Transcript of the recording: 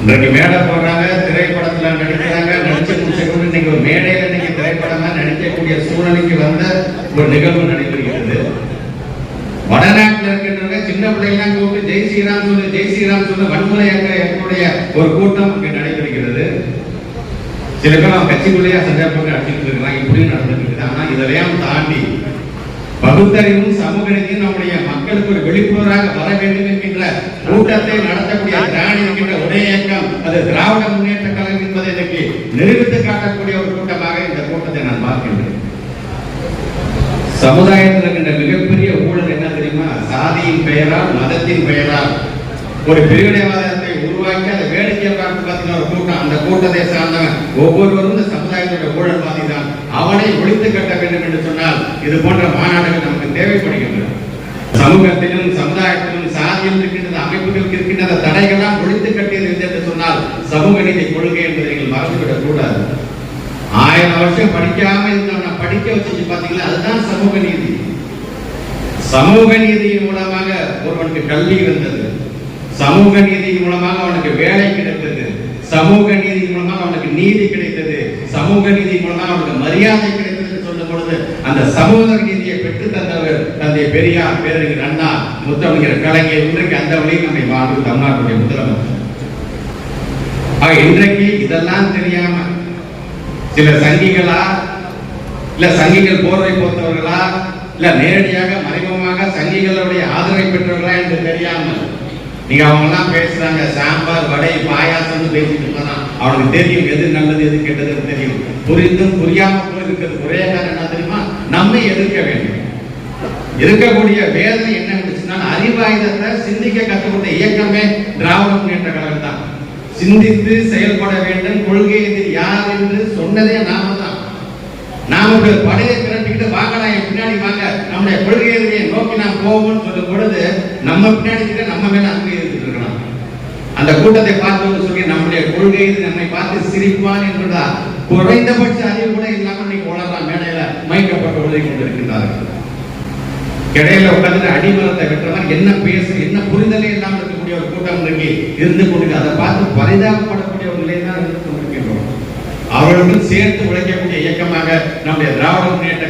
இன்னைக்கு மேடை போடுறாங்க திரைப்படத்துல நடிக்கிறாங்க நடிச்சு முடிச்சவங்க இன்னைக்கு ஒரு மேடையில இன்னைக்கு திரைப்படமா நடிக்கக்கூடிய சூழ்நிலைக்கு வந்த ஒரு நிகழ்வு நடைபெறுகிறது. வடநாட்டில் இருக்கின்றவங்க சின்ன பிள்ளைகளாம் கூப்பிட்டு ஜெய் ஸ்ரீராம் சொல்லு ஜெய் ஸ்ரீராம் சொல்லு வன்முறை என்ற எங்களுடைய ஒரு கூட்டம் இங்கே நடைபெறுகிறது. சில பேர் அவன் கட்சிக்குள்ளேயே சண்டை அடிச்சுட்டு இருக்கலாம் இப்படியும் நடந்துட்டு இருக்குது. ஆனா இதெல்லாம் தாண்டி பகுத்தறிவும் சமூக நீதியும் நம்முடைய மக்களுக்கு ஒரு விழிப்புணர்வாக வர வேண்டும் என்கின்ற கூட்டத்தை நடத்தக்கூடிய திராணி அது திராவிட முன்னேற்ற கழகம் என்பதை இன்னைக்கு நிரூபித்து காட்டக்கூடிய ஒரு கூட்டமாக இந்த கூட்டத்தை நான் பார்க்கின்றேன். சமுதாயத்தில் இருக்கின்ற மிகப்பெரிய ஊழல் என்ன தெரியுமா? சாதியின் பெயரால் மதத்தின் பெயரால் ஒரு பிரிவினைவாதத்தை உருவாக்கி அதை வேடிக்கை பார்த்து பார்த்தீங்கன்னா ஒரு கூட்டம். அந்த கூட்டத்தை சார்ந்தவன் ஒவ்வொருவரும் இந்த சமுதாயத்தோட ஊழல்வாதி தான் அவனை ஒழித்து கட்ட வேண்டும் என்று சொன்னால் இது போன்ற மாநாடுகள் நமக்கு தேவைப்படுகின்றன. சமூகத்திலும் சமுதாயத்திலும் சாதியில் இருக்கின்ற அமைப்புகளுக்கு இருக்கின்ற தடைகள்லாம் ஒழித்து கட்டியது எது என்று சொன்னால் சமூக நீதி கொள்கை என்பதை நீங்கள் மறந்துவிடக் கூடாது ஆயிரம் வருஷம் படிக்காம இருந்தவன படிக்க வச்சு பாத்தீங்களா? அதுதான் சமூக நீதி சமூக நீதியின் மூலமாக ஒருவனுக்கு கல்வி வந்தது சமூக நீதியின் மூலமாக அவனுக்கு வேலை கிடைத்தது. சமூக நீதி மூலமாக அவனுக்கு நீதி கிடைத்தது. சமூக நீதி மூலமாக அவனுக்கு மரியாதை கிடைத்தது சொல்லும் பொழுது அந்த சமூக நீதியை பெற்று தந்தவர் தந்தை பெரியார் பேரறிஞர் அண்ணா முத்தமிழர் கலைஞர் இன்றைக்கு அந்த வழியில் நம்மை வாழ்வு தமிழ்நாட்டுடைய முதலமைச்சர். இன்றைக்கு இதெல்லாம் தெரியாம சில சங்கிகளா இல்ல சங்கிகள் போர்வை போத்தவர்களா இல்ல நேரடியாக மறைமுகமாக சங்கிகளுடைய ஆதரவை பெற்றவர்களா என்று தெரியாமல் நீங்க அவங்க எல்லாம் பேசுறாங்க சாம்பார் வடை பாயாசம்னு பேசிட்டு இருந்தா அவனுக்கு தெரியும் எது நல்லது எது கெட்டதுன்னு தெரியும். புரிந்தும் புரியாம போயிருக்கிறது ஒரே காரணம் என்ன தெரியுமா? நம்மை எதிர்க்க வேண்டும். இருக்கக்கூடிய வேதனை என்ன அறிவாயுதத்தை சிந்திக்க கற்றுக்கொண்ட இயக்கமே திராவிட முன்னேற்ற கழகம் தான் சிந்தித்து செயல்பட வேண்டும். கொள்கை எதிர் யார் என்று சொன்னதே நாம தான் நாம இப்படி படையை திரட்டிக்கிட்டு வாங்கலாம் என் பின்னாடி வாங்க. நம்முடைய கொள்கை எதிரியை நோக்கி நாம் போவோம்னு சொல்லும் பொழுது நம்ம பின்னாடி கிட்ட நம்ம மேல அங்கே இருந்துட்டு இருக்கலாம். அந்த கூட்டத்தை பார்த்து சொல்லி நம்முடைய கொள்கை நம்மை பார்த்து சிரிப்பான் என்றுடா குறைந்தபட்ச அறிவு கூட இல்லாமல் இன்னைக்கு உலகம் மேடையில மயக்கப்பட்டு உதவி கொண்டிருக்கின்றார்கள். இடையில உட்கார்ந்து அடிமரத்தை வெற்றவன் என்ன பேசு என்ன புரிதலே இல்லாமல் இருக்கக்கூடிய ஒரு கூட்டம் இன்றைக்கு இருந்து கொண்டு அதை பார்த்து பரிதாபப்படக்கூடிய ஒரு நிலை தான் இருந்து கொண்டிருக்கின்றோம். அவர்களுடன் சேர்த்து உழைக்கக்கூடிய இயக்கமாக நம்முடைய திராவிட முன்னேற்ற